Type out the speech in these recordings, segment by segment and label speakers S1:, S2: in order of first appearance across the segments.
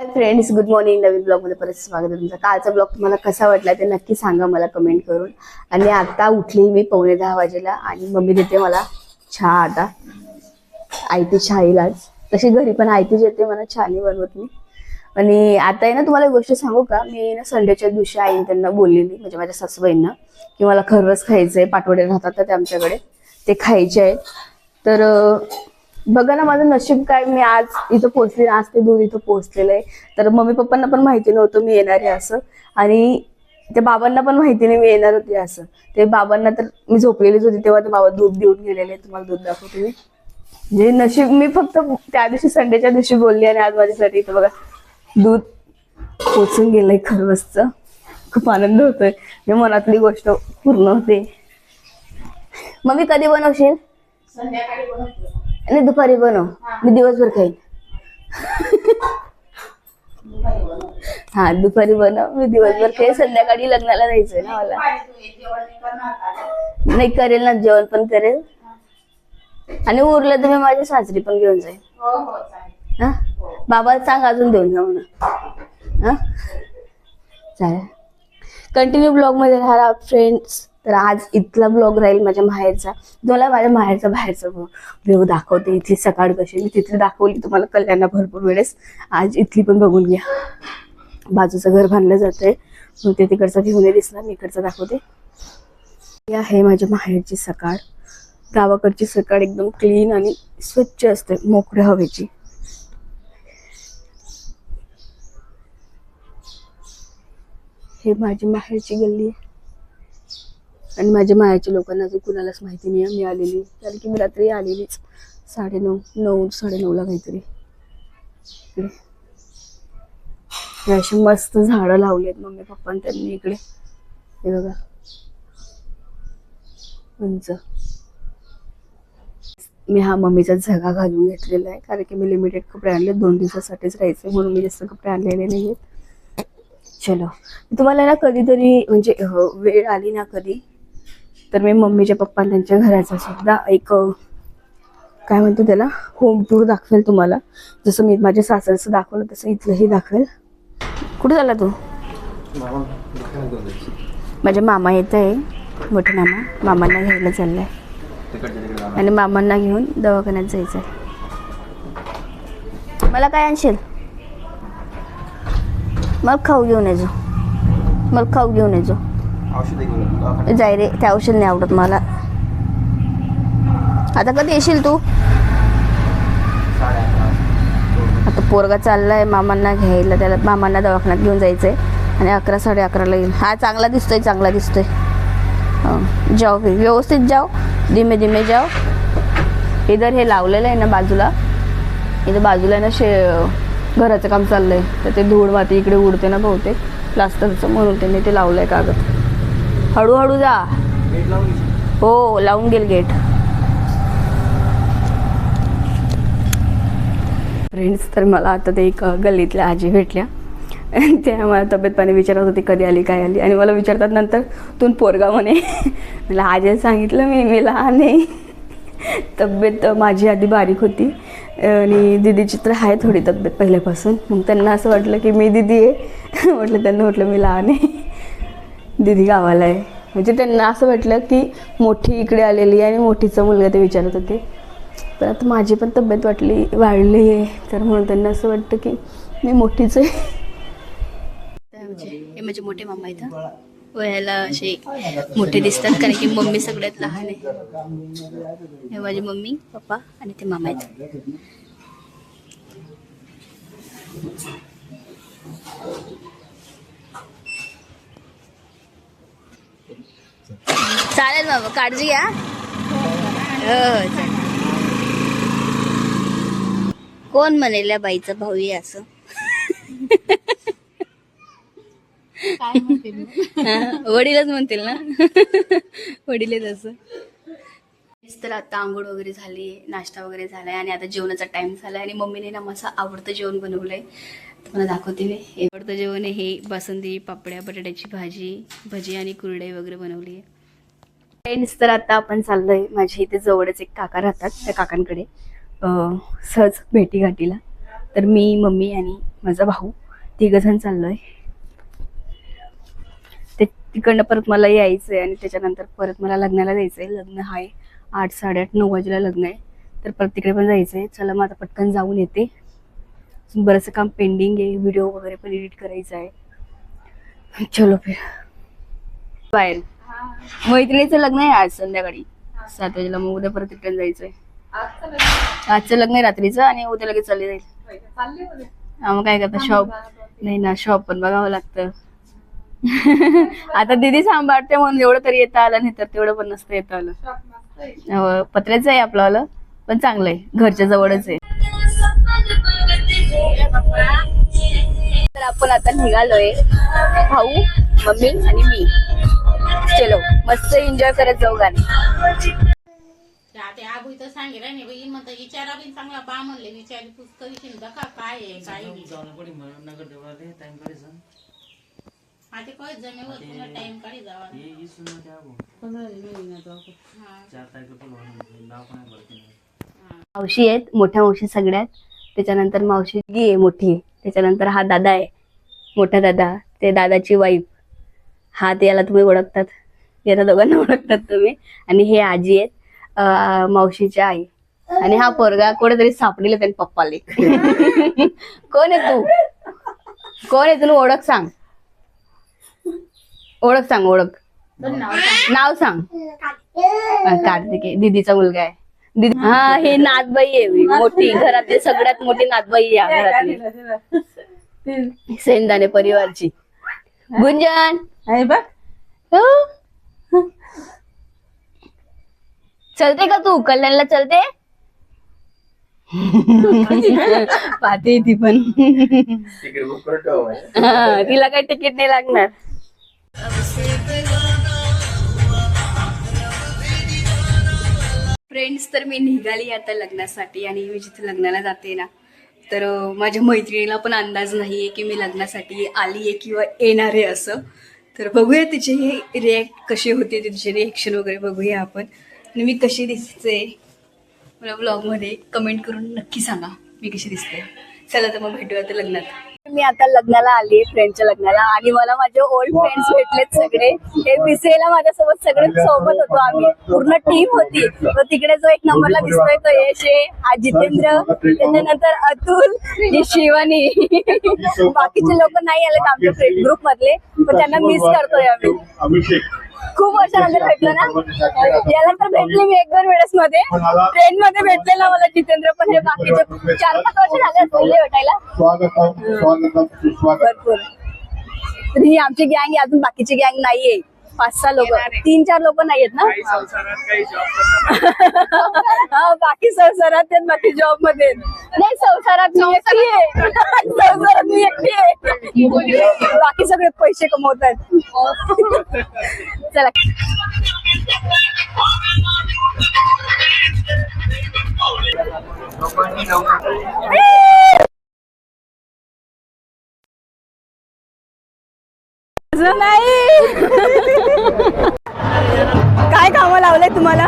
S1: Friends good morning नवीन ब्लॉगमध्ये परत स्वागत आहे तुमचं. कालचा ब्लॉग तुम्हाला कसा वाटला ते नक्की सांगा मला कमेंट करून. आणि आता उठली मी पावणे दहा वाजेला आणि मम्मी देते मला चहा आता. आयती चहा येईल आज. तशी घरी पण आयतीच येते मला छान बनवत मी. आणि आता आहे ना तुम्हाला एक गोष्ट सांगू का? मी ना संडेच्या दिवशी आईने त्यांना बोललेली म्हणजे माझ्या सासूबाईंना की मला खरंच खायचंय पाठवडे राहतात तर ते आमच्याकडे. ते खायचे आहेत. तर बघा ना माझं नशीब काय? मी आज इथं पोहोचले आज ते दूध इथं पोहोचलेलं आहे. तर मम्मी पप्पांना पण माहिती नव्हतं मी येणार आहे असं. आणि त्या बाबांना पण माहिती नाही मी येणार होते असं. ते बाबांना तर मी झोपलेलीच होती तेव्हा ते बाबा दूध देऊन गेलेले तुम्हाला दूध दाखवते मी. म्हणजे नशीब मी फक्त त्या दिवशी संडेच्या दिवशी बोलली आणि आज माझ्यासाठी इथं बघा दूध पोचून गेलंय खरवसचं खूप आनंद होतोय. मी मनातली गोष्ट पूर्ण होते. मम्मी कधी बनवशील? आणि दुपारी बनव. मी दिवसभर खाईन. हा दुपारी बनव. मी दिवसभर खाईन. संध्याकाळी लग्नाला जायचंय ना मला. नाही करेल ना जेवण पण करेल. आणि उरलं तर मी माझ्या सासरी पण घेऊन जाईल हा बाबा सांग अजून देऊन जाऊ ना हा? चालेल. कंटिन्यू ब्लॉगमध्ये राहा फ्रेंड्स तर आज इथला ब्लॉग राहील माझ्या माहेरचा. तुम्हाला माझ्या माहेरचा बाहेरचा व्ह्यू दाखवते. इथली सकाळ कशी मी तिथली दाखवली तुम्हाला कल्याणला भरपूर वेळेस. आज इथली पण बघून घ्या. बाजूचं घर बांधलं जातंय. मग ते तिकडचा व्ह्यू नाही दिसला मी इकडचा दाखवते. ही आहे माझ्या माहेरची सकाळ. गावाकडची सकाळ एकदम क्लीन आणि स्वच्छ असते मोकळ्या हवेची. हे माझी माहेरची गल्ली आहे. आणि माझ्या मायाच्या लोकांना अजून कुणालाच माहिती नाही आहे. मी आलेली. कारण की मी रात्री आलेलीच साडेनऊ नऊ साडेनऊला काहीतरी. इकडे हे अशी मस्त झाडं लावली आहेत मम्मी पप्पा त्यांनी इकडे. हे बघा. उंच. मी हा मम्मीचा झगा घालून घेतलेला आहे. कारण की मी लिमिटेड कपडे आणले. दोन दिवसासाठीच राहायचे म्हणून मी जास्त कपडे आणलेले नाही आहेत चलो. तुम्हाला ना कधीतरी म्हणजे वेळ आली ना कधी? तर मी मम्मीच्या पप्पा त्यांच्या घराचा सुद्धा एक काय म्हणतो त्याला होम टूर दाखवेल तुम्हाला. जसं मी माझ्या सासरचं दाखवलं तसं इथलंही दाखवेल. कुठे झाला तू? माझ्या मामा येत आहे मोठे मामा. मामांना घ्यायला चाललाय. आणि मामांना घेऊन दवाखान्यात जायचं आहे मला काय आणशील? मग खाऊ घेऊन येजो मग खाऊ घेऊन येजो
S2: औषध घेऊन
S1: जाय रे ते औषध नाही आवडत मला. आता कधी येशील तू? आता पोरगा चाललाय मामांना घ्यायला त्याला मामांना दवाखान्यात घेऊन जायचंय. आणि अकरा साडे अकराला येईल. हा चांगला दिसतोय चांगला दिसतोय. जाओ फिर व्यवस्थित जाओ धीमे धीमे जाओ इधर हे लावलेलं आहे ना बाजूला. इथं बाजूला आहे ना शे घराचं काम चाललंय. तर ते धूळ माती इकडे उडते ना बहुतेक. प्लास्टरचं म्हणून त्यांनी ते लावलंय कागद. हळूहळू जा. हो लावून गेल गेट फ्रेंड्स तर मला आता ते एक गल्लीतल्या आजी भेटल्या. त्या मला तब्येत पाणी विचारत होती कधी आली काय आली? आणि मला विचारतात नंतर तू पोरगा म्हणे. मला आजीने सांगितलं मी मी लहान आहे. तब्येत माझी आधी बारीक होती. आणि दिदीची तर आहे थोडी तब्येत पहिल्यापासून. मग त्यांना असं वाटलं की मी दिदी आहे. म्हटलं त्यांना म्हटलं मी लहान आहे. दिदी गावाला आहे. म्हणजे त्यांना असं वाटलं की मोठी इकडे आलेली आहे आणि मोठीचा मुलगा ते विचारत होते. पण आता माझी पण तब्येत वाटली वाढली आहे. तर म्हणून त्यांना असं वाटतं की मी मोठीच आहे. हे माझे मोठे मामा आहेत वयाला असे मोठे दिसतात कारण की मम्मी सगळ्यात लहान आहे. हे माझी मम्मी पप्पा आणि ते मामा आहेत. चालेल बाबा काळजी घ्या. हो, हो चालेल. कोण म्हणेल बाईचा भाऊ आहे असं? वडीलच म्हणतील ना? वडीलच असं. तर आता आंघोळ वगैरे झाली नाश्ता वगैरे झालाय आणि आता जेवणाचा टाइम झालाय आणि मम्मीने ना माझं आवडतं जेवण बनवलंय. तुम्हाला दाखवते मी. आवडतं जेवण आहे हे बासुंदी पापड्या बटाट्याची भाजी भजी आणि कुरडई वगैरे बनवली आहे. फ्रेंड्स तर आता आपण चाललोय. माझ्या इथे जवळच एक काका राहतात त्या काकांकडे. सहज भेटीघाटीला तर मी मम्मी आणि माझा भाऊ तिघजण चाललोय. ते तिकडनं परत मला यायचं आहे आणि त्याच्यानंतर परत मला लग्नाला जायचं आहे लग्न आहे आठ साडेआठ नऊ वाजेला लग्न आहे. तर परत तिकडे पण जायचं आहे चला मग आता पटकन जाऊन येते. अजून बरंचसं काम पेंडिंग आहे. व्हिडिओ वगैरे पण एडिट करायचं आहे. चलो फिर. बाहेर. मैत्रिणीचं लग्न आहे आज संध्याकाळी. सात वाजेला. मग उद्या परत रिटर्न जायचंय. आजचं लग्न? आहे रात्रीचं आणि उद्या लगेच चालले जाईल. हा मग काय करता? शॉप नाही ना शॉप पण बघावं लागतं. आता दिदी सांभाळते म्हणून एवढं तरी येतं आलं नाही तर तेवढं पण नसतं येतं आलं. हो, पत्र्याचं आहे आपलं आलं पण चांगलं आहे. घरच्या जवळच आहे. तर आपण आता निघालोय भाऊ मम्मी आणि मी. चलो मस्त एन्जॉय करत जाऊ गाणे.
S3: ते आबू इथं सांगितलं नाही बाई म्हणतं विचारा बी चांगला बा म्हणले विचारली पुस्तक विषयी बघा काय आहे काय नाही. आता काय जमेवर पुन्हा टाइम काढी जावा.
S1: मावशी आहेत मोठ्या मावशी सगळ्यात. त्याच्यानंतर मावशी गी आहे मोठी. त्याच्यानंतर हा दादा आहे मोठा दादा. ते दादाची वाईफ हा ते याला तुम्ही ओळखतात. याला दोघांना ओळखतात तुम्ही. आणि हे आजी आहेत. मावशीच्या आई. आणि हा पोरगा कुठेतरी सापडीला त्यांनी पप्पाले कोण आहे तू? कोण आहे? तुला ओळख सांग. ओळख सांग ओळख. नाव सांग. कार्तिक. आहे दीदीचा मुलगा आहे. दीदी हा हे नाथबाई आहे मोठी. घरातली सगळ्यात मोठी नाथबाई आहे घरातली. सेंदाने परिवारची. गुंजन. हो? चलते का तू? कल्याणला चलते? पाहते ती पण.
S2: तिकडे बुक करून ठेवा माझ्या.
S1: हा, तिला काही तिकीट नाही लागणार. फ्रेंड्स तर मी निघाली आता लग्नासाठी आणि मी जिथे लग्नाला जाते ना तर अं, माझ्या मैत्रिणीला पण अंदाज नाहीये की मी लग्नासाठी आली आहे किंवा येणार आहे असं. तर बघूया तिचे हे रिॲक्ट कसे होते तिचे रिएक्शन वगैरे बघूया आपण. आणि मी कशी दिसते? मला ब्लॉगमध्ये कमेंट करून नक्की सांगा. मी कशी दिसते? चला तर मग भेटूया आता लग्नात. मी आता लग्नाला आली फ्रेंडच्या लग्नाला. आणि मला माझे ओल्ड फ्रेंड्स भेटलेत सगळे. हे दिसेला माझ्यासोबत. सगळे सोबत होतो आम्ही. पूर्ण टीम होती. तो तिकडे जो एक नंबरला दिसतोय तो यश हा जितेंद्र. त्याच्यानंतर अतुल शिवानी. बाकीचे लोक नाही आलेत आमच्या फ्रेंड ग्रुप मधले. पण त्यांना मिस करतोय आम्ही. खूप वर्षानंतर भेटलो ना? याला तर भेटले मी एक दोन वेळेस मध्ये. ट्रेन मध्ये भेटलेला मला जितेंद्र पण हे बाकीचे चार पाच वर्ष झाले असतील हे भेटायला. भरपूर. ही आमची गँग आहे अजून बाकीची गँग नाहीये. पाच सहा लोक. तीन चार लोक नाहीयेत ना? हा बाकी संसारात आहेत बाकी जॉबमध्ये. नाही संसारात मी एकटी आहे. संसारात मी एकटी आहे. बाकी सगळे पैसे कमवत आहेत चला. नाही. काय कामं लावलंय तुम्हाला?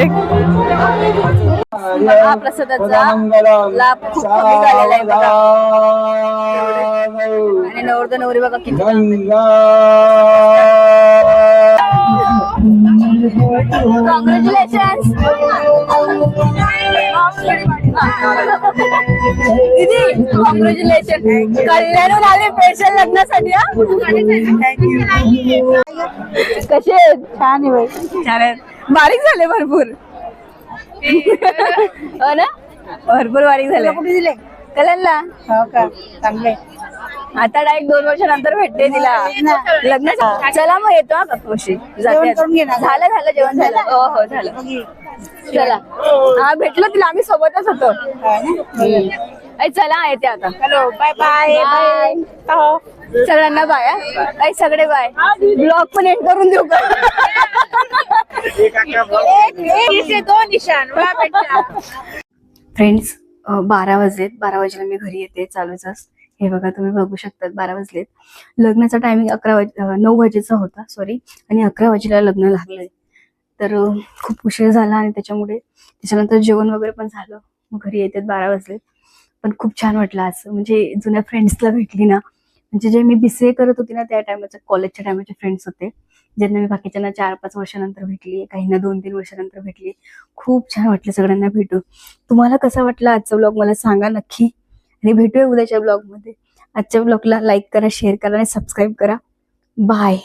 S1: काहीच नाही महाप्रसादाचा लाभ खूप कमी झालेला आहे बघा. आणि नवरदा नवरी बघा किती. कॉंग्रॅच्युलेशन दीदी कॉंग्रॅच्युलेशन आले स्पेशल लग्नासाठी हा. कसे? छान आहे बाई. छान आहेत बारीक झाले भरपूर. हो ना? भरपूर बारीक झाले. कुठे दिले? कल्याणला हो का? चांगले. आता डायरेक्ट दोन वर्षानंतर भेटते तिला. लग्न चला मग येतो हा झालं झालं जेवण झालं. हो हो झालं. चला. हा भेटलो तिला. आम्ही सोबतच होतो. ऐ, चला येते आता. Hello bye bye. बाय. सगळ्यांना बाय हा. ऐ, सगळे बाय. ब्लॉग पण एंड करून देऊ का? फ्रेंड्स बारा वाजलेत. बारा वाजेला मी घरी येते. चालूच हे बघा तुम्ही बघू शकतात. बारा वाजलेत. लग्नाचा टायमिंग अकरा वाज नऊ वाजेचा होता. सॉरी आणि अकरा वाजेला लग्न लागलंय. तर खूप उशीर झाला आणि त्याच्यामुळे त्याच्यानंतर जेवण वगैरे पण झालं. मग घरी येतात. बारा वाजले पण खूप छान वाटलं आज म्हणजे जुन्या फ्रेंड्सला भेटली ना. म्हणजे जे मी बी सी ए करत होती ना त्या टायमाचे कॉलेजच्या टायमाचे फ्रेंड्स होते ज्यांना मी बाकीच्यांना चार पाच वर्षानंतर भेटली काहींना दोन तीन वर्षानंतर भेटली खूप छान वाटलं सगळ्यांना भेटून. तुम्हाला कसा वाटला आजचा ब्लॉग मला सांगा नक्की. आणि भेटूया उद्याच्या ब्लॉगमध्ये आजच्या ब्लॉगला लाईक करा शेअर करा आणि सबस्क्राईब करा. बाय